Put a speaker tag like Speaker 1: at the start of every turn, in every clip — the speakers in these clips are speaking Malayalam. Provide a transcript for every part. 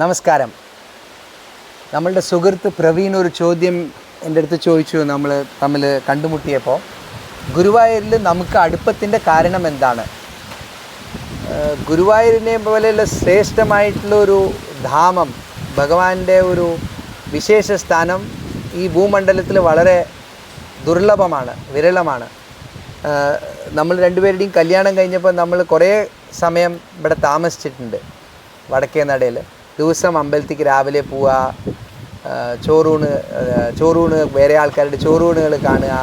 Speaker 1: നമസ്കാരം. നമ്മളുടെ സുഹൃത്ത് പ്രവീൺ ഒരു ചോദ്യം എന്റെ അടുത്ത് ചോദിച്ചു. നമ്മൾ തമ്മിൽ കണ്ടുമുട്ടിയപ്പോൾ ഗുരുവായൂരിൽ നമുക്ക് അടുപ്പത്തിന്റെ കാരണം എന്താണ്? ഗുരുവായൂരിനെ പോലെയുള്ള ശ്രേഷ്ഠമായിട്ടുള്ള ഒരു ധാമം ഭഗവാന്റെ ഒരു വിശേഷ സ്ഥാനം ഈ ഭൂമണ്ഡലത്തിൽ വളരെ ദുർലഭമാണ് വിരളമാണ്. നമ്മൾ രണ്ടുപേരുടെയും കല്യാണം കഴിഞ്ഞപ്പോൾ നമ്മൾ കുറേ സമയം ഇവിടെ താമസിച്ചിട്ടുണ്ട്. വടക്കേ നടയിൽ. ദിവസം അമ്പലത്തിക്ക് രാവിലെ പോവുക ചോറൂണ് ചോറൂണ് വേറെ ആൾക്കാരുടെ ചോറൂണുകൾ കാണുക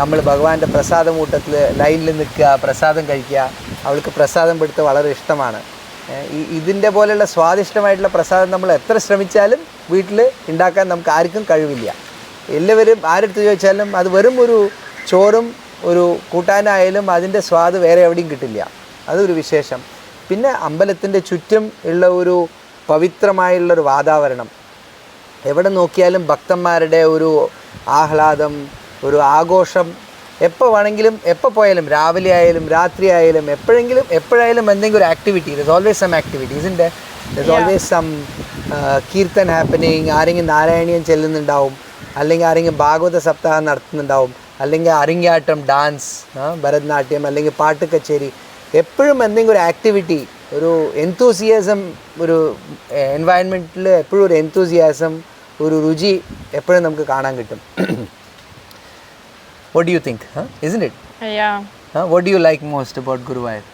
Speaker 1: നമ്മൾ ഭഗവാന്റെ പ്രസാദമൂട്ടത്തിൽ ലൈനിൽ നിൽക്കുക പ്രസാദം കഴിക്കുക. അവൾക്ക് പ്രസാദം പെടുത്ത് വളരെ ഇഷ്ടമാണ്. ഇതിന്റെ പോലെയുള്ള സ്വാദിഷ്ടമായിട്ടുള്ള പ്രസാദം നമ്മൾ എത്ര ശ്രമിച്ചാലും വീട്ടിൽ ഉണ്ടാക്കാൻ നമുക്ക് ആർക്കും കഴിവില്ല. എല്ലാവരും ആരെടുത്ത് ചോദിച്ചാലും അത് വെറും ഒരു ചോറും ഒരു കൂട്ടാനായാലും അതിന്റെ സ്വാദ് വേറെ എവിടെയും കിട്ടില്ല. അതൊരു വിശേഷം. പിന്നെ അമ്പലത്തിന്റെ ചുറ്റും ഉള്ള ഒരു പവിത്രമായുള്ള ഒരു വാതാവരണം. എവിടെ നോക്കിയാലും ഭക്തന്മാരുടെ ഒരു ആഹ്ലാദം ഒരു ആഘോഷം. എപ്പോൾ വേണമെങ്കിലും എപ്പോൾ പോയാലും രാവിലെ ആയാലും രാത്രി ആയാലും എപ്പോഴെങ്കിലും എപ്പോഴായാലും എന്തെങ്കിലും ഒരു activity is always some activities ഉണ്ട് is always some kirtan happening ആരെങ്കിലും നാരായണീയം ചെല്ലുന്നുണ്ടാവും. അല്ലെങ്കിൽ ആരെങ്കിലും ഭാഗവത സപ്താഹം നടത്തുന്നുണ്ടാവും. അല്ലെങ്കിൽ അരങ്ങാട്ടം ഡാൻസ് ഭരതനാട്യം അല്ലെങ്കിൽ പാട്ട് കച്ചേരി എപ്പോഴും എന്തെങ്കിലും ഒരു ആക്ടിവിറ്റി ഒരു എൻതൂസിയാസം ഒരു എൻവയൺമെൻറ്റിൽ എപ്പോഴും ഒരു എൻതൂസിയാസം ഒരു രുചി എപ്പോഴും നമുക്ക് കാണാൻ കിട്ടും what do you think isn't it
Speaker 2: Yeah.
Speaker 1: What do you like most about Guruvayur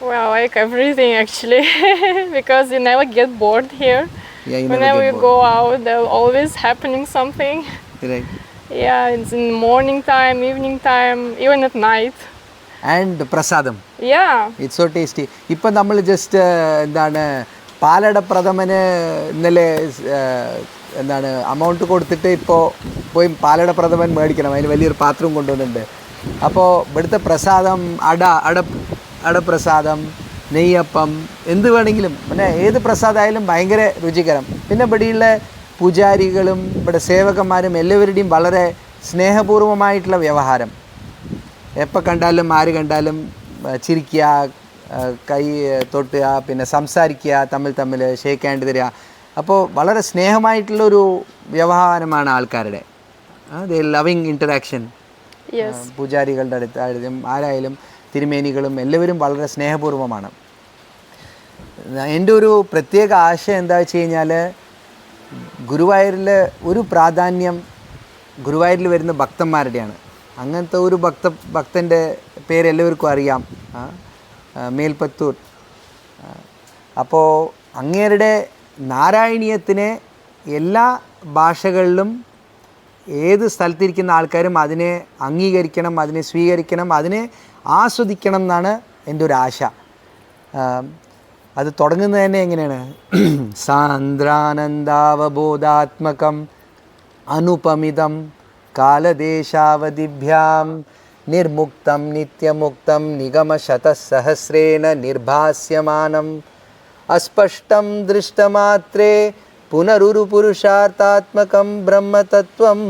Speaker 2: Well, I like everything actually because you never get bored here.
Speaker 1: Yeah, you never
Speaker 2: Whenever
Speaker 1: get
Speaker 2: you go out, there's always happening something.
Speaker 1: right
Speaker 2: Yeah, it's in morning time, evening time, even at night.
Speaker 1: And
Speaker 2: prasadam.
Speaker 1: It's so tasty ഇപ്പം നമ്മൾ ജസ്റ്റ് എന്താണ് പാലട പ്രഥമന് ഇന്നലെ ഏഹ്, എന്താണ് അമൗണ്ട് കൊടുത്തിട്ട് ഇപ്പോൾ പോയി പാലട പ്രഥമൻ മേടിക്കണം. അതിന് വലിയൊരു പാത്രം കൊണ്ടുവന്നിട്ടുണ്ട്. അപ്പോൾ ഇവിടുത്തെ പ്രസാദം അട അട അടപ്രസാദം നെയ്യപ്പം എന്ത് വേണമെങ്കിലും പിന്നെ ഏത് പ്രസാദമായാലും ഭയങ്കര രുചികരം. പിന്നെ ഇവിടെയുള്ള പൂജാരികളും ഇവിടെ സേവകന്മാരും എല്ലാവരുടെയും വളരെ സ്നേഹപൂർവമായിട്ടുള്ള വ്യവഹാരം. എപ്പോൾ കണ്ടാലും ആര് കണ്ടാലും ചിരിക്കുക കൈ തൊട്ടുക പിന്നെ സംസാരിക്കുക തമ്മിൽ തമ്മിൽ ഷേക്ക് ഹാൻഡ് തരിക. അപ്പോൾ വളരെ സ്നേഹമായിട്ടുള്ളൊരു വ്യവഹാരമാണ് ആൾക്കാരുടെ. Loving interaction
Speaker 2: Yes.
Speaker 1: പൂജാരികളുടെ അടുത്തായാലും ആരായാലും തിരുമേനികളും എല്ലാവരും വളരെ സ്നേഹപൂർവമാണ് എന്റെ ഒരു പ്രത്യേക ആശയം എന്താ വെച്ച് കഴിഞ്ഞാൽ ഗുരുവായൂരിൽ ഒരു പ്രാധാന്യം ഗുരുവായൂരിൽ വരുന്ന ഭക്തന്മാരുടെയാണ്. അങ്ങനത്തെ ഒരു ഭക്ത ഭക്തന്റെ പേര് എല്ലാവർക്കും അറിയാം. മേൽപത്തൂർ അപ്പോൾ അങ്ങേരുടെ നാരായണീയത്തിനെ എല്ലാ ഭാഷകളിലും ഏത് സ്ഥലത്തിരിക്കുന്ന ആൾക്കാരും അതിനെ അംഗീകരിക്കണം അതിനെ സ്വീകരിക്കണം അതിനെ ആസ്വദിക്കണം എന്നാണ് എന്റെ ഒരു ആശ. അത് തുടങ്ങുന്നത് തന്നെ എങ്ങനെയാണ്? സാന്ദ്രാനന്ദാവബോധാത്മകം അനുപമിതം കാലദേശാവധിഭ്യാം നിർമുക്തം നിത്യമുക്തം നിഗമശതസഹസ്രേണ നിർഭാസ്യമാനം അസ്പഷ്ടം ദൃഷ്ടമാത്രേ പുനരുരുപുരുഷാർത്ഥാത്മകം ബ്രഹ്മതത്വം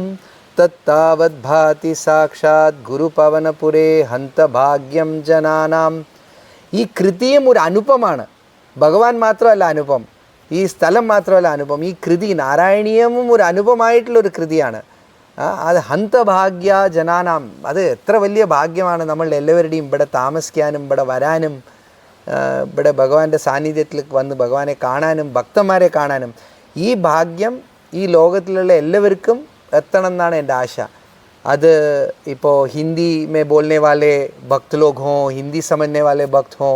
Speaker 1: തത്താവദ്ഭാതി സാക്ഷാത് ഗുരുപവനപുരേ ഹന്തഭാഗ്യം ജനാനാം ഈ കൃതിയും ഒരു അനുപമാണ് ഭഗവാൻ മാത്രമല്ല അനുപം ഈ സ്ഥലം മാത്രമല്ല അനുപം ഈ കൃതി നാരായണീയവും ഒരു അനുപമായിട്ടുള്ള ഒരു കൃതിയാണ് ആ, അത് ഹന്തഭാഗ്യ ജനാനാം. അത് എത്ര വലിയ ഭാഗ്യമാണ് നമ്മൾ എല്ലാവരുടെയും ഇവിടെ താമസിക്കാനും ഇവിടെ വരാനും ഇവിടെ ഭഗവാന്റെ സാന്നിധ്യത്തിൽ വന്ന് ഭഗവാനെ കാണാനും ഭക്തന്മാരെ കാണാനും. ഈ ഭാഗ്യം ഈ ലോകത്തിലുള്ള എല്ലാവർക്കും എത്തണം എന്നാണ് എന്റെ ആശ. അത് ഇപ്പോൾ ഹിന്ദി മേ ബോൾനെ വാലെ ഭക്ത് ലോക് ഹോ ഹിന്ദി സമന്നെ വാലെ ഭക്ത് ഹോ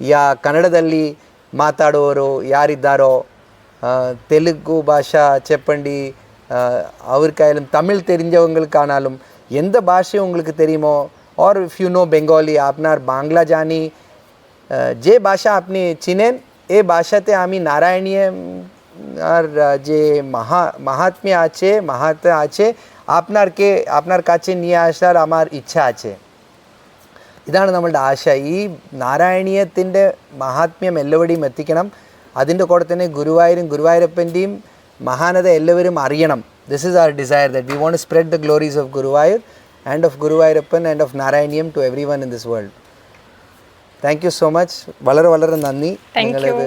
Speaker 1: യാ കന്നഡದಲ್ಲಿ ಮಾತಾಡೋರು യാരിദ്ദാരോ ತೆಲುಗು ഭാഷ ചെപ്പണ്ടി அவருக்காயிலும் தமிழ் தெரிஞ்சவங்களுக்கானாலும் எந்த பாஷை உங்களுக்கு தெரியுமோ और इफ यू नो বেঙ্গলি আপনার বাংলা জানি যে ভাষা আপনি চিনেন এ ভাষাতে আমি নারায়ণীয় আর যে মহা মাহাত্ম্য আছে মাহাত্ম আছে আপনারকে আপনার কাছে নিয়ে আসার আমার ইচ্ছা আছে ഇതാണ് നമ്മളുടെ ആശ ഈ നാരായണീയത്തിന്റെ മഹാത്മ്യം എല്ലാവടെയും എത്തിക്കണം അതിന്റെ കൂടെ തന്നെ ഗുരുവായൂരും ഗുരുവായൂരപ്പന്റെയും മഹാനത എല്ലാവരും അറിയണം. This is our desire that we want spread the glories of Guruvayur and of Guruvayurappan and of Narayaneeyam to everyone in this world thank you so much വളരെ വളരെ നന്ദി.
Speaker 2: Thank
Speaker 1: നിങ്ങളിത്